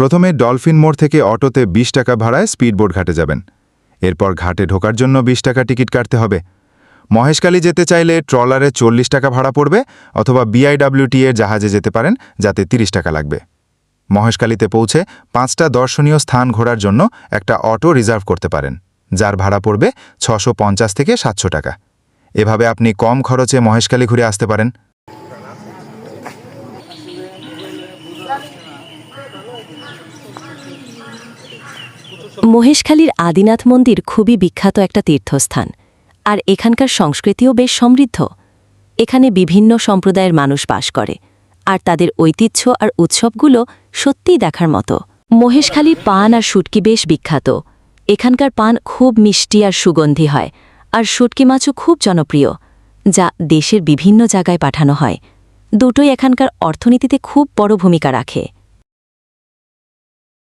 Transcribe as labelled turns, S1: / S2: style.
S1: প্রথমে ডলফিন মোড় থেকে অটোতে ২০ টাকা ভাড়ায় স্পিডবোট ঘাটে যাবেন। এরপর ঘাটে ঢোকার জন্য ২০ টাকা টিকিট কাটতে হবে। মহেশখালী যেতে চাইলে ট্রলারে চল্লিশ টাকা ভাড়া পড়বে অথবা বিআইডব্লিউটি এর জাহাজে যেতে পারেন, যাতে ৩০ টাকা লাগবে। মহেশখালীতে পৌঁছে পাঁচটা দর্শনীয় স্থান ঘোরার জন্য একটা অটো রিজার্ভ করতে পারেন, যার ভাড়া পড়বে ছশো থেকে সাতশো টাকা। এভাবে আপনি কম খরচে মহেশখালী ঘুরে আসতে পারেন।
S2: মহেশখালীর আদিনাথ মন্দির খুবই বিখ্যাত একটা তীর্থস্থান, আর এখানকার সংস্কৃতিও বেশ সমৃদ্ধ। এখানে বিভিন্ন সম্প্রদায়ের মানুষ বাস করে, আর তাদের ঐতিহ্য আর উৎসবগুলো সত্যিই দেখার মতো। মহেশখালীর পান আর শুটকি বেশ বিখ্যাত। এখানকার পান খুব মিষ্টি আর সুগন্ধি হয়, আর শুটকি মাছও খুব জনপ্রিয়, যা দেশের বিভিন্ন জায়গায় পাঠানো হয়। দুটোই এখানকার অর্থনীতিতে খুব বড় ভূমিকা রাখে।